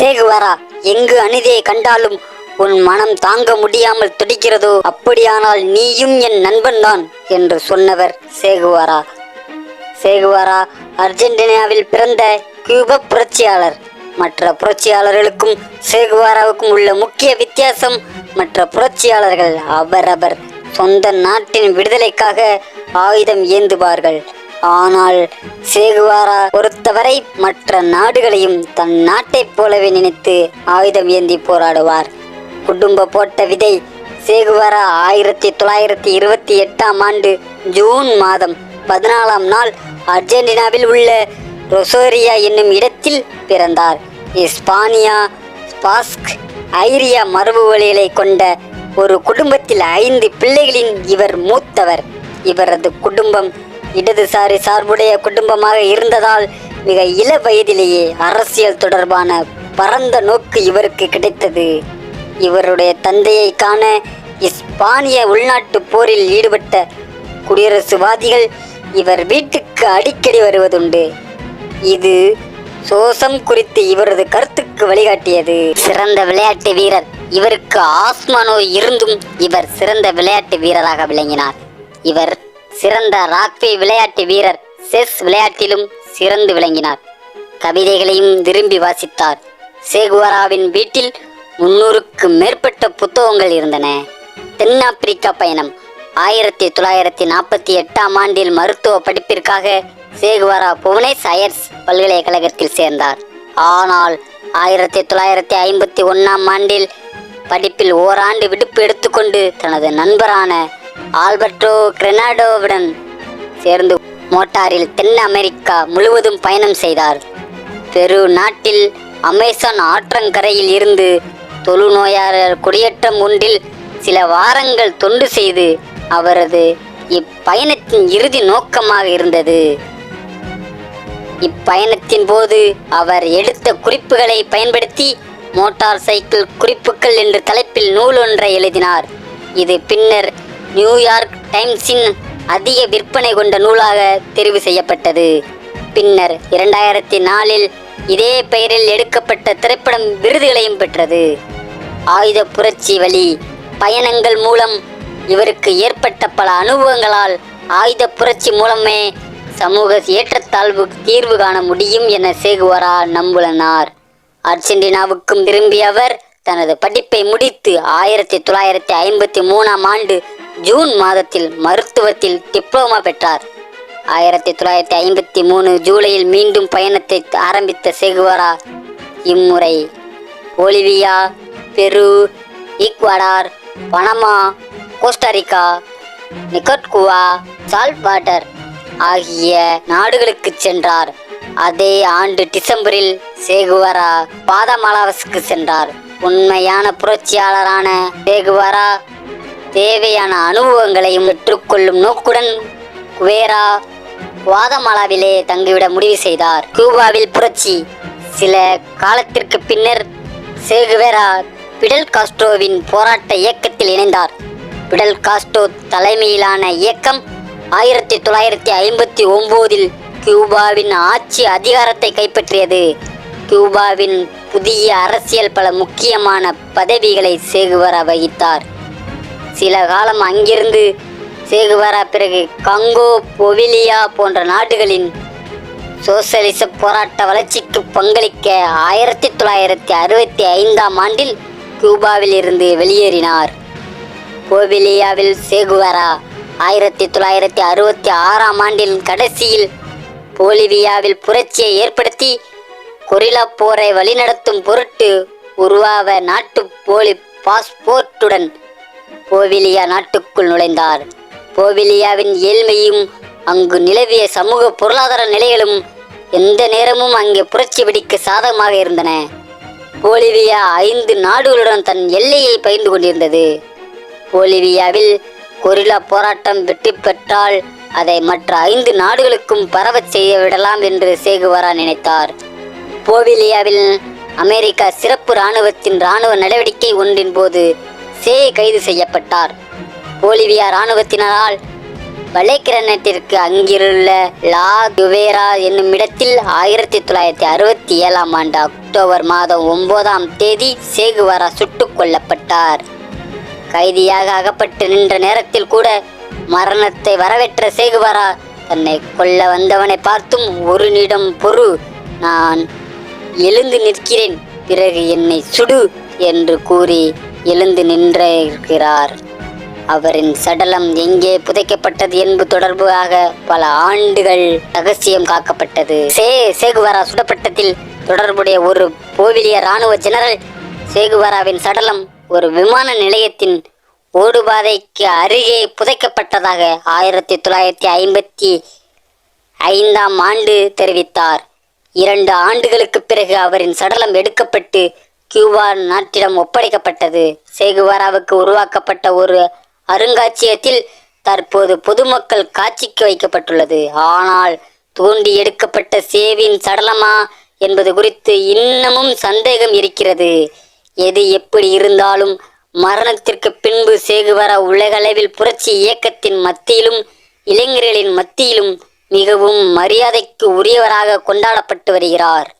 சேகுவாரா? எங்கு அனிதையை கண்டாலும் உன் மனம் தாங்க முடியாமல் துடிக்கிறதோ? அப்படியானால் நீயும் என் நண்பன்தான் என்று சொன்னவர் சேகுவாரா. சேகுவாரா அர்ஜென்டினாவில் பிறந்த கியூப புரட்சியாளர். மற்ற புரட்சியாளர்களுக்கும் சேகுவாராவுக்கும் உள்ள முக்கிய வித்தியாசம் மற்ற புரட்சியாளர்கள் அவரவர். சொந்த நாட்டின் விடுதலைக்காக ஆயுதம் ஏந்துவார்கள். ஆனால் சேகுவாரா பொறுத்தவரை மற்ற நாடுகளையும் தன் நாட்டைப் போலவே நினைத்து ஆயுதம் ஏந்தி போராடுவார். குடும்ப போட்ட விதை சேகுவாரா ஆயிரத்தி தொள்ளாயிரத்தி இருபத்தி எட்டாம் ஆண்டு ஜூன் மாதம் பதினாலாம் நாள் அர்ஜென்டினாவில் உள்ள ரொசோரியா என்னும் இடத்தில் பிறந்தார். இஸ்பானியா ஸ்பாஸ்க் ஐரியா மரபு வழிகளை கொண்ட ஒரு குடும்பத்தில் ஐந்து பிள்ளைகளின் இவர் மூத்தவர். இவரது குடும்பம் இடதுசாரி சார்புடைய குடும்பமாக இருந்ததால் மிக இள வயதிலேயே அரசியல் தொடர்பான பரந்த நோக்கு இவருக்கு கிடைத்தது. இவருடைய தந்தையை காண இஸ்பானிய உள்நாட்டு போரில் ஈடுபட்ட குடியரசுவாதிகள் இவர் வீட்டுக்கு அடிக்கடி வருவதுண்டு. இது சோசம் குறித்து இவரது கருத்துக்கு வழிகாட்டியது. சிறந்த விளையாட்டு வீரர். இவருக்கு ஆஸ்மா நோய் இருந்தும் இவர் சிறந்த விளையாட்டு வீரராக விளங்கினார். இவர் சிறந்த ராக்வே விளையாட்டு வீரர் செஸ் விளையாட்டிலும் சிறந்து விளங்கினார். கவிதைகளையும் விரும்பி வாசித்தார். சேகுவாராவின் வீட்டில் முன்னூறுக்கு மேற்பட்ட புத்தகங்கள் இருந்தன. தென்னாப்பிரிக்கா பயணம். ஆயிரத்தி தொள்ளாயிரத்தி நாற்பத்தி எட்டாம் ஆண்டில் மருத்துவ படிப்பிற்காக சேகுவாரா புவனே அயர்ஸ் பல்கலைக்கழகத்தில் சேர்ந்தார். ஆனால் ஆயிரத்தி தொள்ளாயிரத்தி ஐம்பத்தி ஒன்னாம் ஆண்டில் படிப்பில் ஓராண்டு விடுப்பு எடுத்துக்கொண்டு தனது நண்பரான ஆல்பர்டோ கிரெனாடோவுடன் சேர்ந்து மோட்டாரில் தென் அமெரிக்கா முழுவதும் பயணம் செய்தார். பெரு நாட்டில் அமேசான் ஆற்றங்கரையில் இருந்து தொழுநோயாளர் குடியேற்றம் ஒன்றில் சில வாரங்கள் தொண்டு செய்து அவரது இப்பயணத்தின் இறுதி நோக்கமாக இருந்தது. இப்பயணத்தின் போது அவர் எடுத்த குறிப்புகளை பயன்படுத்தி மோட்டார் சைக்கிள் குறிப்புகள் என்ற தலைப்பில் நூல் ஒன்றை எழுதினார். இது பின்னர் நியூயார்க் டைம்ஸின் அதிக விற்பனை கொண்ட நூலாக தெரிவு செய்யப்பட்டது. பின்னர் இரண்டாயிரத்தி நாலில் இதே பெயரில் எடுக்கப்பட்ட திரைப்படம் விருதுகளையும் பெற்றது. ஆயுத புரட்சி வழி பயணங்கள் மூலம் இவருக்கு ஏற்பட்ட பல அனுபவங்களால் ஆயுத புரட்சி மூலமே சமூக ஏற்றத்தாழ்வு தீர்வு காண முடியும் என சேகுவாரா நம்புலனார். அர்ஜென்டினாவுக்கும் திரும்பிய அவர் தனது படிப்பை முடித்து ஆயிரத்தி தொள்ளாயிரத்தி ஐம்பத்தி மூணாம் ஆண்டு ஜூன் மாதத்தில் மருத்துவத்தில் டிப்ளோமா பெற்றார். ஆயிரத்தி தொள்ளாயிரத்தி ஐம்பத்தி மூணு ஜூலையில் மீண்டும் பயணத்தை ஆரம்பித்த சேகுவாரா இம்முறை ஒலிவியா பெரு ஈக்வடார் பனமா கோஸ்டாரிக்கா நிக்கட்குவா சால்வாட்டர் ஆகிய நாடுகளுக்கு சென்றார். அதே ஆண்டு டிசம்பரில் சேகுவரா பாதமலாவஸுக்கு சென்றார். உண்மையான புரட்சியாளரான சேகுவரா தேவையான அனுபவங்களையும் பெற்றுக்கொள்ளும் நோக்குடன் குவேரா வாதமாலாவிலே தங்கிவிட முடிவு செய்தார். கியூபாவில் புரட்சி. சில காலத்திற்கு பின்னர் சேகுவேரா பிடல் காஸ்ட்ரோவின் போராட்ட இயக்கத்தில் இணைந்தார். பிடல் காஸ்ட்ரோ தலைமையிலான இயக்கம் ஆயிரத்தி தொள்ளாயிரத்தி ஐம்பத்தி ஒம்போதில் கியூபாவின் ஆட்சி அதிகாரத்தை கைப்பற்றியது. கியூபாவின் புதிய அரசியல் பல முக்கியமான பதவிகளை சேகுவரா வகித்தார். சில காலம் அங்கிருந்து சேகுவாரா பிறகு கங்கோ பொவிலியா போன்ற நாடுகளின் சோசலிச போராட்ட வளர்ச்சிக்கு பங்களிக்க ஆயிரத்தி தொள்ளாயிரத்தி அறுபத்தி ஐந்தாம் ஆண்டில் கியூபாவில் இருந்து வெளியேறினார். பொவிலியாவில் சேகுவாரா ஆயிரத்தி தொள்ளாயிரத்தி அறுபத்தி ஆறாம் ஆண்டின் கடைசியில் போலிவியாவில் புரட்சியை ஏற்படுத்தி கொரிலா போரை வழிநடத்தும் பொருட்டு உருவாவ நாட்டு போலி பாஸ்போர்ட்டுடன் போவிலியா நாட்டுக்குள் நுழைந்தார். போவிலியாவின் ஏழ்மையும் அங்கு நிலவிய சமூக பொருளாதார நிலைகளும் எந்த நேரமும் அங்கே புரட்சி வெடிக்க சாதகமாக இருந்தன. போலிவியா ஐந்து நாடுகளுடன் தன் எல்லையை பகிர்ந்து கொண்டிருந்தது. போலிவியாவில் கொரில்லா போராட்டம் வெற்றி பெற்றால் அதை மற்ற ஐந்து நாடுகளுக்கும் பரவச் செய்ய விடலாம் என்று சேகுவாரா நினைத்தார். போவிலியாவில் அமெரிக்கா சிறப்பு இராணுவத்தின் இராணுவ நடவடிக்கை ஒன்றின் போது சே கைது செய்யப்பட்டார். போலிவியா இராணுவத்தினரால் வலைக்கிரணத்திற்கு அங்கிருள்ள லா குவேரா என்னும் இடத்தில் ஆயிரத்தி தொள்ளாயிரத்தி அறுபத்தி ஏழாம் ஆண்டு அக்டோபர் மாதம் ஒன்பதாம் தேதி சேகுவாரா சுட்டுக் கொல்லப்பட்டார். கைதியாக அகப்பட்டு நின்ற நேரத்தில் கூட மரணத்தை வரவேற்ற சேகுவாரா தன்னை கொல்ல வந்தவனை பார்த்தும் ஒரு நிடம் பொறு நான் எழுந்து நிற்கிறேன் பிறகு என்னை சுடு என்று கூறி எழுந்து நின்றிருக்கிறார். அவரின் சடலம் எங்கே புதைக்கப்பட்டது என்பது தொடர்பாக பல ஆண்டுகள் ரகசியம் காக்கப்பட்டது. சே சேகுவரா சுடப்பட்டதில் தொடர்புடைய ஒரு போவிலிய ராணுவ ஜெனரல் சேகுவராவின் சடலம் ஒரு விமான நிலையத்தின் ஓடுபாதைக்கு அருகே புதைக்கப்பட்டதாக ஆயிரத்தி தொள்ளாயிரத்தி ஐம்பத்தி ஐந்தாம் ஆண்டு தெரிவித்தார். இரண்டு ஆண்டுகளுக்கு பிறகு அவரின் சடலம் எடுக்கப்பட்டு கியூபா நாட்டிடம் ஒப்படைக்கப்பட்டது. சேகுவாராவுக்கு உருவாக்கப்பட்ட ஒரு அருங்காட்சியகத்தில் தற்போது பொதுமக்கள் காட்சிக்கு வைக்கப்பட்டுள்ளது. ஆனால் தூண்டி எடுக்கப்பட்ட சேவின் சடலமா என்பது குறித்து இன்னமும் சந்தேகம் இருக்கிறது. எது எப்படி இருந்தாலும் மரணத்திற்கு பின்பு சேகுவாரா உலகளவில் புரட்சி இயக்கத்தின் மத்தியிலும் இளைஞர்களின் மத்தியிலும் மிகவும் மரியாதைக்கு உரியவராக கொண்டாடப்பட்டு வருகிறார்.